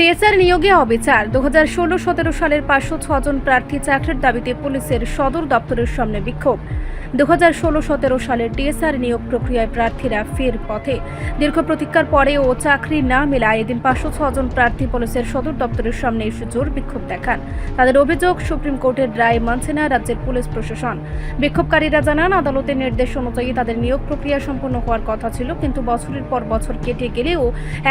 TSR নিয়োগে অবিচার। দু হাজার ষোলো সতেরো সালের পাঁচশো ছজন প্রার্থী চাকরির দাবিতে পুলিশের সদর দপ্তরের সামনে বিক্ষোভ। দু হাজার ষোলো সতেরো সালের টিএসআর নিয়োগ প্রক্রিয়ায় প্রার্থীরা ফের পথে। দীর্ঘ প্রতীক্ষার পরেও চাকরি না মেলায় এদিন পাঁচশো ছজন প্রার্থী পুলিশের সদর দপ্তরের সামনে এসে জোর বিক্ষোভ দেখান। তাদের অভিযোগ, সুপ্রিম কোর্টের রায় মানছে না রাজ্যের পুলিশ প্রশাসন। বিক্ষোভকারীরা জানান, আদালতের নির্দেশ অনুযায়ী তাদের নিয়োগ প্রক্রিয়া সম্পন্ন হওয়ার কথা ছিল, কিন্তু বছরের পর বছর কেটে গেলেও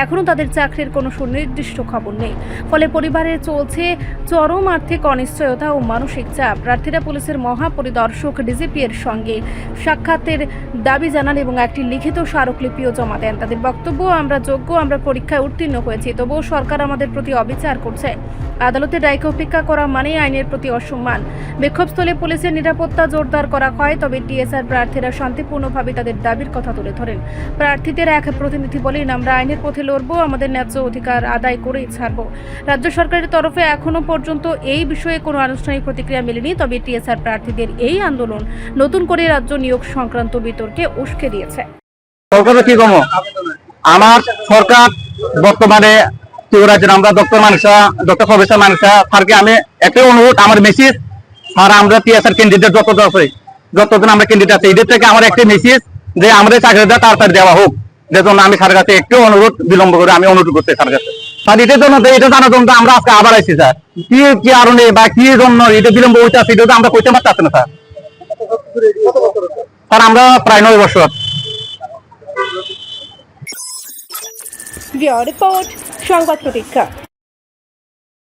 এখনও তাদের চাকরির কোনো সুনির্দিষ্ট খবর নেই। ফলে পরিবারে চলছে চরম আর্থিক অনিশ্চয়তা ও মানসিক চাপ। প্রার্থীরা পুলিশের মহাপরিদর্শক ডিজিপি এর সঙ্গে সাক্ষাতের দাবি জানান এবং একটি লিখিত স্মারকলিপিও জমা দেন। তাদের বক্তব্য, আমরা যোগ্য, আমরা পরীক্ষায় উত্তীর্ণ হয়েছি, তবুও সরকার আমাদের প্রতি অবিচার করছে। আদালতের রায়কে উপেক্ষা করা মানে আইনের প্রতি অসম্মান। বিক্ষোভস্থলে পুলিশের নিরাপত্তা জোরদার করা হয়, তবে টিএসআর প্রার্থীরা শান্তিপূর্ণভাবে তাদের দাবির কথা তুলে ধরেন। প্রার্থীদের এক প্রতিনিধি বলেন, আমরা আইনের পথে লড়ব, আমাদের ন্যায্য অধিকার আদায় করেই ছাড়ব। রাজ্য সরকারের তরফে এখনও পর্যন্ত এই বিষয়ে কোনো আনুষ্ঠানিক প্রতিক্রিয়া মেলেনি, তবে টিএসআর প্রার্থীদের এই আন্দোলন নতুন করে রাজ্য নিয়োগ সংক্রান্ত বিতর্কে উস্কে দিয়েছে। আমার সরকার বর্তমানে আমরা ডক্টর ডক্টর প্রফেসর স্যারকে আমি একটাই অনুরোধ, আমার মেসেজ স্যার, আমরা টিএসআর ক্যান্ডিডেট আছে, যতজন আমরা ক্যান্ডিডেট আছে, এদের থেকে আমার একটা মেসেজ যে আমাদের চাকরিটা তাড়াতাড়ি দেওয়া হোক। যে জন্য আমি কাছে একটু অনুরোধ, বিলম্ব করে আমি অনুরোধ করতে কাছে। স্যার এটার জন্য এটা জানার জন্য আমরা আজকে আবার আইছি, স্যার। কি কারণে বা কি জন্য এটা বিলম্ব হইতে আছে এটা তো আমরা কইতে পারতেছি না, স্যার। স্যার, আমরা প্রায় নয় বছর। রিপোর্ট সংবাদ প্রতীক্ষা।